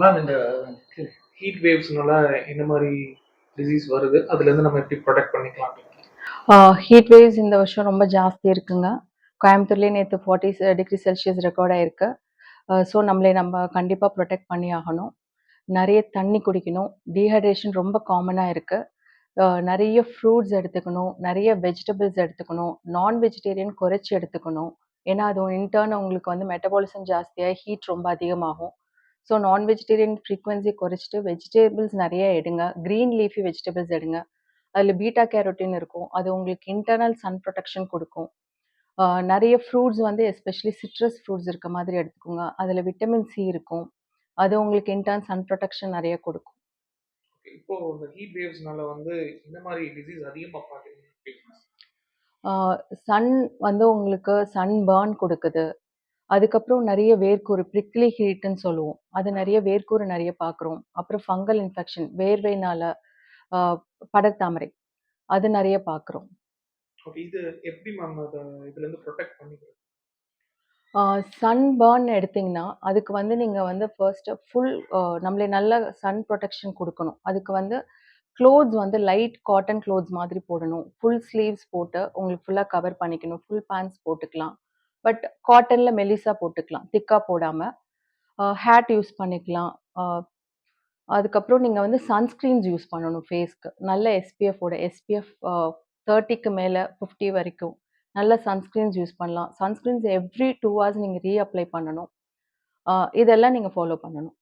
Ma'am இந்த heat வேவ்ஸ்னால என்ன மாதிரி டிசீஸ் வருது? அதுலேருந்து நம்ம எப்படி ப்ரொடெக்ட் பண்ணிக்கலாம் ஹீட் வேவ்ஸ் இந்த வருஷம் ரொம்ப ஜாஸ்தி இருக்குங்க. கோயம்புத்தூர்லேயே நேற்று ஃபார்ட்டி டிகிரி செல்சியஸ் ரெக்கார்ட் ஆயிருக்கு. ஸோ நம்மளை நம்ம கண்டிப்பாக ப்ரொடெக்ட் பண்ணி ஆகணும். நிறைய தண்ணி குடிக்கணும். டீஹைட்ரேஷன் ரொம்ப காமனாக இருக்குது நிறைய ஃப்ரூட்ஸ் எடுத்துக்கணும். நிறைய வெஜிடபிள்ஸ் எடுத்துக்கணும். நான் வெஜிடேரியன் குறைச்சி எடுத்துக்கணும். ஏன்னா அது இன்டர்ன் உங்களுக்கு வந்து மெட்டபாலிசம் ஜாஸ்தியாக ஹீட் ரொம்ப அதிகமாகும். ஸோ நான் வெஜிடேரியன் ஃப்ரீக்வன்சி குறைச்சிட்டு வெஜிடபிள்ஸ் நிறைய எடுங்க. க்ரீன் லீஃபி வெஜிடபிள்ஸ் எடுங்க. அதில் பீட்டா கேரோட்டின் இருக்கும். அது உங்களுக்கு இன்டர்னல் சன் ப்ரொடெக்ஷன் கொடுக்கும். நிறைய ஃப்ரூட்ஸ் வந்து எஸ்பெஷலி சிட்ரஸ் ஃப்ரூட்ஸ் இருக்க மாதிரி எடுத்துக்கோங்க. அதில் விட்டமின் சி இருக்கும். அது உங்களுக்கு இன்டர்ன் சன் ப்ரொடெக்ஷன் நிறைய கொடுக்கும். இப்போ இந்த ஹீட் வேவ்ஸ்னால வந்து இந்த மாதிரி டிசீஸ் அதிகமா பாக்குறீங்க சன் வந்து உங்களுக்கு சன் பேர்ன் கொடுக்குது. அதுக்கப்புறம் நிறைய வேர்க்கூறு ப்ரிக்லி ஹீட்னு சொல்லுவோம். அது நிறைய வேர்க்கூறு நிறைய பார்க்குறோம். அப்புறம் ஃபங்கல் இன்ஃபெக்ஷன் வேர்வைனால ஆஹ் படர்தாமரை. அது நிறைய பார்க்குறோம். இது எப்படி மேம் அதை ப்ரொடெக்ட் சன் பேர்ன் எடுத்தீங்கன்னா அதுக்கு வந்து நீங்கள் வந்து ஃபர்ஸ்ட் ஃபுல் நம்மளே நல்ல சன் ப்ரொடெக்ஷன் கொடுக்கணும். அதுக்கு வந்து க்ளோத்ஸ் வந்து லைட் காட்டன் க்ளோத்ஸ் மாதிரி போடணும். ஃபுல் ஸ்லீவ்ஸ் போட்டு உங்களுக்கு ஃபுல்லாக கவர் பண்ணிக்கணும். ஃபுல் பேண்ட்ஸ் போட்டுக்கலாம். பட் காட்டனில் மெலிசா போட்டுக்கலாம். திக்காக போடாமல் ஹேட் யூஸ் பண்ணிக்கலாம். அதுக்கப்புறம் நீங்கள் வந்து சன்ஸ்க்ரீன்ஸ் யூஸ் பண்ணணும் ஃபேஸ்க்கு நல்ல எஸ்பிஎஃபோட எஸ்பிஎஃப் தேர்ட்டிக்கு மேலே ஃபிஃப்டி வரைக்கும். நல்ல சன்ஸ்க்ரீன்ஸ் யூஸ் பண்ணலாம். சன்ஸ்க்ரீன்ஸ் எவ்ரி டூ ஹவர்ஸ் நீங்கள் ரீஅப்ளை பண்ணணும். இதெல்லாம் நீங்கள் ஃபாலோ பண்ணணும்.